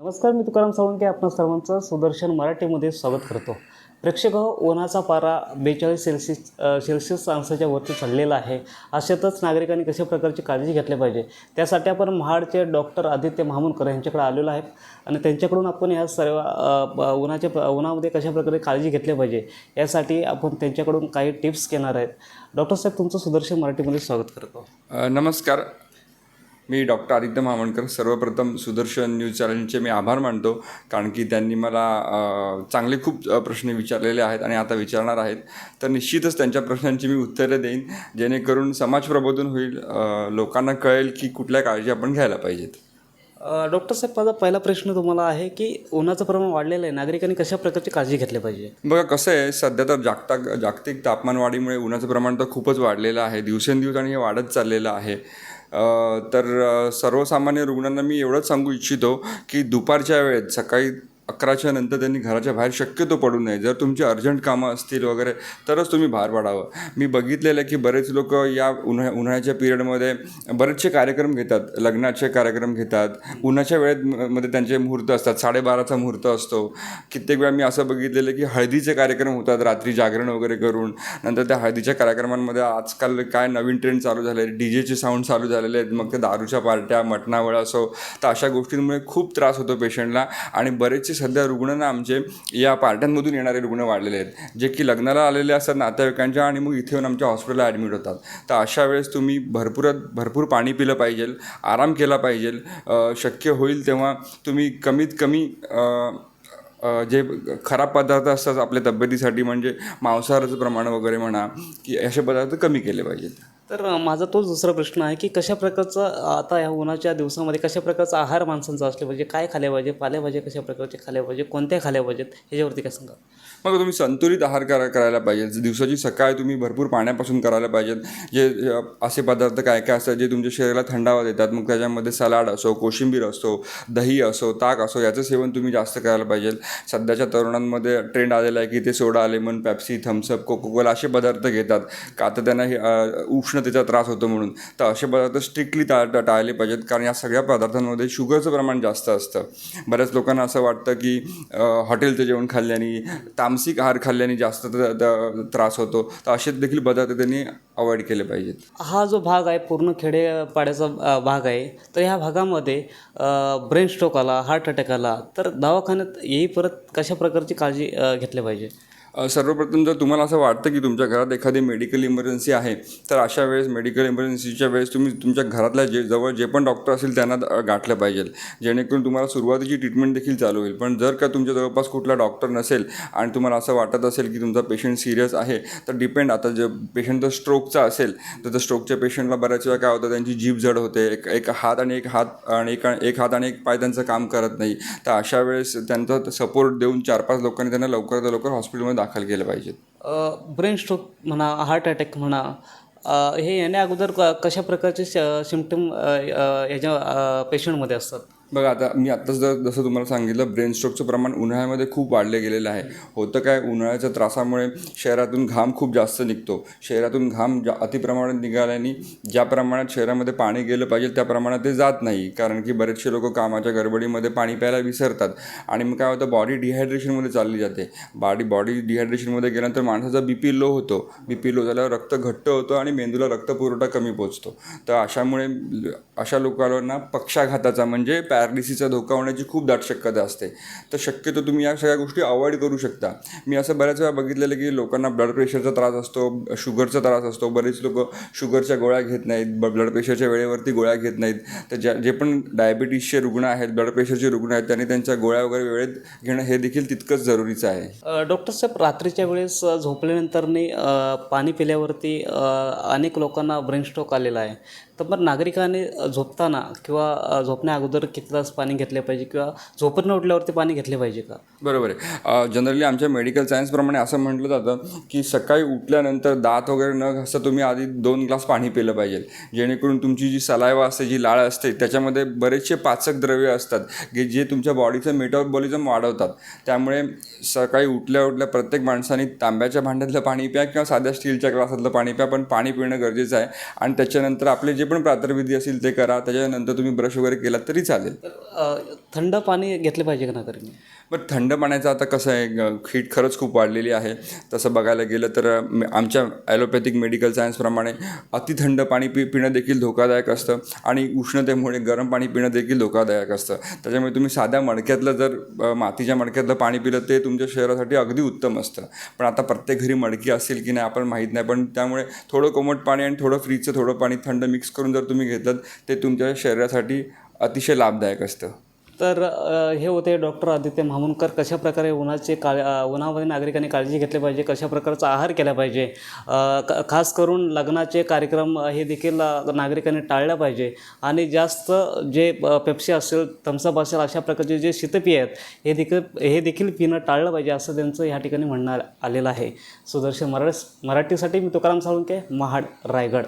नमस्कार मी तुकाराम साळुंके आपणा सर्वांचं सुदर्शन मराठीमध्ये स्वागत करतो. प्रेक्षक हो, उन्हाचा पारा बेचाळीस सेल्सिअस सेल्सिअस अंशाच्या वरती चढलेला आहे. अशातच नागरिकांनी कशा प्रकारची काळजी घेतली पाहिजे? त्यासाठी आपण महाडचे डॉक्टर आदित्य महामुनकर यांच्याकडे आलेलो आहे आणि त्यांच्याकडून आपण या सर्व उन्हाच्या उन्हामध्ये कशा प्रकारे काळजी घेतली पाहिजे? यासाठी आपण त्यांच्याकडून काही टिप्स घेणार आहेत. डॉक्टर साहेब तुमचं सुदर्शन मराठीमध्ये स्वागत करतो. नमस्कार. मी डॉक्टर आदित्य महामणकर सर्वप्रथम सुदर्शन न्यूज चॅनलचे मी आभार मानतो कारण की त्यांनी मला चांगले खूप प्रश्न विचारलेले आहेत आणि आता विचारणार आहेत. तर निश्चितच त्यांच्या प्रश्नांची मी उत्तरं देईन जेणेकरून समाज प्रबोधन होईल लोकांना कळेल की कुठल्या काळजी आपण घ्यायला पाहिजेत. डॉक्टर साहेब माझा पहिला प्रश्न तुम्हाला आहे की उन्हाचं प्रमाण वाढलेलं आहे नागरिकांनी कशा प्रकारची काळजी घेतली पाहिजे? बघा कसं आहे सध्या तर जागता जागतिक तापमानवाढीमुळे उन्हाचं प्रमाण तर खूपच वाढलेलं आहे दिवसेंदिवस आणि हे वाढत चाललेलं आहे. तर सर्वसामान्य रुग्णांना मी एवढंच सांगू इच्छितो की दुपारच्या वेळेत सकाळी अकराच्या नंतर त्यांनी घराच्या बाहेर शक्यतो पडू नये. जर तुमची अर्जंट कामं असतील वगैरे तरच तुम्ही बाहेर पडावं मी बघितलेलं आहे की बरेच लोक या उन्हा उन्हाळ्याच्या पिरियडमध्ये बरेचसे कार्यक्रम घेतात. लग्नाचे कार्यक्रम घेतात. उन्हाच्या वेळेत म- मध्ये त्यांचे मुहूर्त असतात. साडेबाराचा मुहूर्त असतो. कित्येक वेळा मी असं बघितलेलं आहे की हळदीचे कार्यक्रम होतात. रात्री जागरण वगैरे करून नंतर त्या हळदीच्या कार्यक्रमांमध्ये आजकाल काय नवीन ट्रेंड चालू झाले डी जेचे साऊंड चालू झालेले आहेत. मग ते दारूच्या पार्ट्या मटणावळ असो. तर अशा गोष्टींमुळे खूप त्रास होतो पेशंटला. आणि बरेचसे सध्या रुग्णांना आमचे या पार्ट्यांमधून येणारे रुग्ण वाढलेले आहेत. जे की लग्नाला आलेले असतात नातेवाईकांच्या आणि मग इथे येऊन आमच्या हॉस्पिटलला ॲडमिट होतात. तर अशा वेळेस तुम्ही भरपूर भरपूर पाणी पिलं पाहिजे आराम केला पाहिजे. शक्य होईल तेव्हा तुम्ही कमीत कमी जे खराब पदार्थ असतात आपल्या तब्येतीसाठी म्हणजे मांसाहाराचं प्रमाण वगैरे म्हणा की असे पदार्थ कमी केले पाहिजेत. तर माझा तोच दुसरा प्रश्न आहे की कशा प्रकारचा आता या उन्हाच्या दिवसामध्ये कशा प्रकारचा आहार माणसांचा असले पाहिजे? काय खाल्या पाहिजे? पालेभाज्या कशा प्रकारचे खाल्या पाहिजे? कोणत्या खाल्या पाहिजेत? ह्याच्यावरती काय सांगा मग तुम्ही संतुलित आहार करा करायला पाहिजे दिवसाची सकाळ तुम्ही भरपूर पाण्यापासून करायला पाहिजेत. जे असे पदार्थ काय काय असतात जे तुमच्या शरीराला थंडावा देतात. मग त्याच्यामध्ये सलाड असो कोशिंबीर असो दही असो ताक असो याचं सेवन तुम्ही जास्त करायला पाहिजे सध्याच्या तरुणांमध्ये ट्रेंड आलेला आहे की ते soda lemon Pepsi Thums Up Coca Cola असे पदार्थ घेतात. का तर त्यांना हे अ, उष्णतेचा त्रास होतो म्हणून. तर असे पदार्थ स्ट्रिक्टली टा टाळले पाहिजेत. कारण या सगळ्या पदार्थांमध्ये शुगरचं प्रमाण जास्त असतं. बऱ्याच लोकांना असं वाटतं की हॉटेलचं जेवण खाल्ल्याने तामसिक आहार खाल्ल्याने जास्त त्रास होतो. तर असे देखील पदार्थ त्यांनी अवॉइड केले पाहिजेत. हा जो भाग आहे पूर्ण खेडेपाड्याचा भाग आहे तर ह्या भागामध्ये ब्रेन स्ट्रोक आला हार्ट अटॅक आला तर दवाखान्यात येईपर्यंत परत कशा प्रकारची काळजी घेतली पाहिजे? सर्वप्रथम जर तुम्हाला असं वाटतं की तुमच्या घरात एखादी मेडिकल इमर्जन्सी आहे तर अशा वेळेस मेडिकल इमर्जन्सीच्या वेळेस तुम्ही तुमच्या घरातल्या जे जवळ जे पण डॉक्टर असतील त्यांना गाठलं पाहिजे. जेणेकरून तुम्हाला सुरुवातीची ट्रीटमेंट देखील चालू होईल. पण जर का तुमच्या जवळपास कुठला डॉक्टर नसेल आणि तुम्हाला असं वाटत असेल की तुमचा पेशंट सिरियस आहे तर डिपेंड आता जे पेशंट जर स्ट्रोकचा असेल तर त्या स्ट्रोकच्या पेशंटला बऱ्याच वेळा काय होतं त्यांची जीभ जड होते. एक एक हात आणि एक हात आणि एक एक हात आणि एक पाय त्यांचं काम करत नाही. तर अशा वेळेस त्यांचा सपोर्ट देऊन चार पाच लोकांनी त्यांना लवकरात लवकर हॉस्पिटलमध्ये दाखल केले पाहिजेत? ब्रेन स्ट्रोक म्हणा हार्ट अटॅक म्हणा हे येण्या अगोदर क- कशा प्रकारचे सिम्पटम याच्या पेशंटमध्ये असतात? बघा आता मी आत्ताच जर जसं तुम्हाला सांगितलं ब्रेन स्ट्रोकचं प्रमाण उन्हाळ्यामध्ये खूप वाढले गेलेलं आहे. होतं काय? उन्हाळ्याच्या त्रासामुळे शहरातून घाम खूप जास्त निघतो. शहरातून घाम जा अतिप्रमाणात निघाल्याने ज्या प्रमाणात शहरामध्ये पाणी गेलं पाहिजे त्या प्रमाणात ते जात नाही. कारण की बरेचसे लोक कामाच्या गडबडीमध्ये पाणी प्यायला विसरतात. आणि मग काय होतं? बॉडी डिहायड्रेशनमध्ये चालली जाते. बॉडी बॉडी डिहायड्रेशनमध्ये गेल्यानंतर माणसाचा बी पी लो होतो. बी पी लो झाल्यावर रक्त घट्ट होतं आणि मेंदूला रक्तपुरवठा कमी पोचतो. तर अशामुळे अशा लोकांना पक्षाघाताचा म्हणजे पॅरालिसिसचा धोका होण्याची खूप दाट शक्यता असते. तर शक्यतो तुम्ही या सगळ्या गोष्टी अवॉइड करू शकता. मी असं बऱ्याच वेळा बघितलेलं की लोकांना ब्लड प्रेशरचा त्रास असतो शुगरचा त्रास असतो. बरेच लोक शुगरच्या गोळ्या घेत नाहीत ब ब्लड प्रेशरच्या वेळेवरती गोळ्या घेत नाहीत. तर ज्या जे पण डायबिटीसचे रुग्ण आहेत ब्लड प्रेशरचे रुग्ण आहेत त्यांनी त्यांच्या गोळ्या वगैरे वेळेत घेणं हे देखील तितकंच जरुरीचं आहे. डॉक्टर साहेब रात्रीच्या वेळेस झोपल्यानंतरनी पाणी पिल्यावरती अनेक लोकांना ब्रेन स्ट्रोक आलेला आहे. तर मग नागरिकांनी झोपताना किंवा झोपण्या अगोदर किती तास पाणी घेतले पाहिजे किंवा झोपत उठल्यावरती पाणी घेतले पाहिजे का? बरोबर आहे. जनरली आमच्या मेडिकल सायन्सप्रमाणे असं म्हटलं जातं की सकाळी उठल्यानंतर दात वगैरे न घासता तुम्ही आधी दोन ग्लास पाणी पिलं पाहिजे. जेणेकरून तुमची जी सलायवा असते जी लाळ असते त्याच्यामध्ये बरेचसे पाचक द्रव्य असतात की जे तुमच्या बॉडीचं मेटाबॉलिझम वाढवतात. त्यामुळे सकाळी उठल्या उठल्या प्रत्येक माणसाने तांब्याच्या भांड्यातलं पाणी प्या किंवा साध्या स्टीलच्या ग्लासातलं पाणी प्या पण पाणी पिणं गरजेचं आहे. आणि त्याच्यानंतर आपले जे पण प्रातर्विधी असेल ते करा त्याच्यानंतर तुम्ही ब्रश वगैरे केलात तरी चालेल. थंड पाणी घेतले पाहिजे का ना तरी बट थंड पाण्याचं आता कसं आहे हीट खरंच खूप वाढलेली आहे. तसं बघायला गेलं तर आमच्या ॲलोपॅथिक मेडिकल सायन्सप्रमाणे अति थंड पाणी पि पिणं देखील धोकादायक असतं आणि उष्णतेमुळे गरम पाणी पिणं देखील धोकादायक असतं. त्याच्यामुळे तुम्ही साध्या मडक्यातलं जर मातीच्या मडक्यातलं पाणी पिलं ते तुमच्या शरीरासाठी अगदी उत्तम असतं. पण आता प्रत्येक घरी मडकी असेल की नाही आपण माहीत नाही. पण त्यामुळे थोडं कोमट पाणी आणि थोडं फ्रीजचं थोडं पाणी थंड मिक्स करून जर तुम्ही घेतलं ते तुमच्या शरीरासाठी अतिशय लाभदायक असतं. तर हे होते डॉक्टर आदित्य मामुनकर. कशा प्रकारे उन्हाचे का उन्हामध्ये नागरिकांनी काळजी घेतली पाहिजे? कशा प्रकारचा आहार केला पाहिजे? क- खास करून लग्नाचे कार्यक्रम हे देखील नागरिकांनी टाळल्या पाहिजे. आणि जास्त जे पेप्सी असेल थम्सअप असेल अशा प्रकारचे जे शीतपेय आहेत हे देखील हे देखील पिणं टाळलं पाहिजे असं त्यांचं ह्या ठिकाणी म्हणणं आलेलं आहे. सुदर्शन मराठी मराठीसाठी मी तुकाराम साळुंके महाड रायगड.